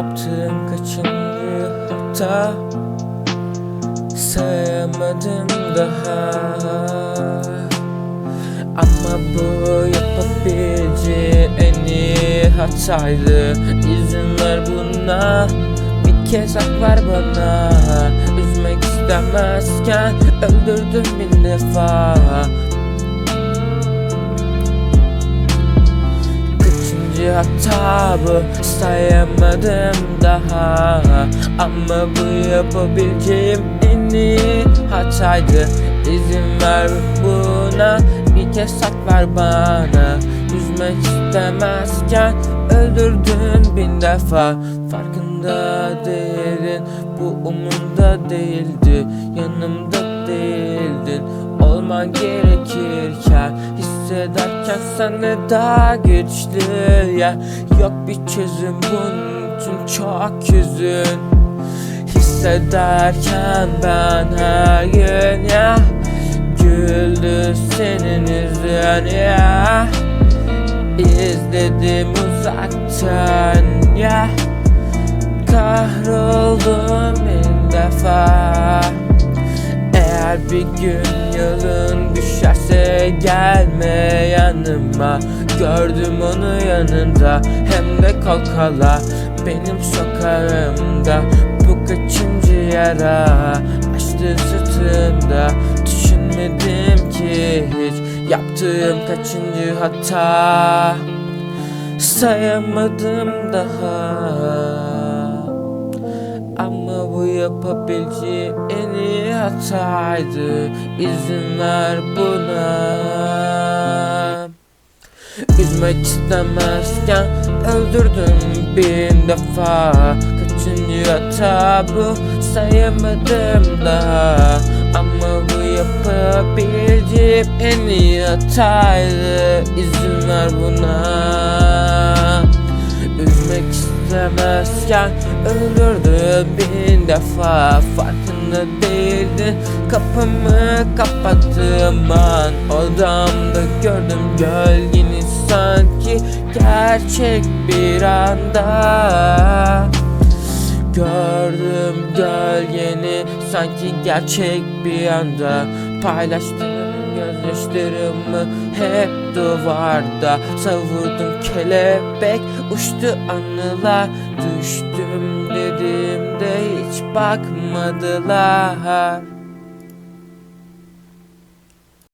Yaptığım kaçıncı hata? Sayamadım daha. Ama bu yapabileceği en iyi hataydı. İzin ver buna. Bir kez hak ver bana. Üzmek istemezken Öldürdüm bin defa Kaçıncı hata bu sayamadım daha. Ama bu yapabileceğim en iyi hataydı. İzin ver buna bir kez hak ver bana. Üzmek istemezken öldürdün bin defa. Farkında değildin bu umurumda değildi. Yanımda değildin. Olman gerekirken sen de daha güçlü ya. Yok bir çözüm bunun çok hüzün Hissederken ben her gün ya. Güldü senin yüzün ya. İzledim uzaktan ya. Kahroldum bin defa. Eğer bir gün yolun düşerse gelme yanıma. Gördüm onu yanında hem de kolkala Benim sokağımda bu kaçıncı yara? Açtı sırtımda düşünmedim ki hiç. Yaptığım kaçıncı hata? Sayamadım daha. Ama bu yapabileceği en iyi hataydı. İzin ver buna Üzmek istemezken öldürdüm bin defa. Kaçıncı hata bu? Sayamadım daha Ama bu yapabileceğim en iyi hataydı. İzin ver buna. Üzmek istemezken öldürdüm bin defa. Farkında değildin. Kapımı kapattığım an Odamda gördüm sanki gerçek bir anda Gördüm gölgeni sanki gerçek bir anda. Paylaştığım gözyaşlarımı hep duvarda Savurdum kelebek uçtu anılar. Düştüm dediğimde hiç bakmadılar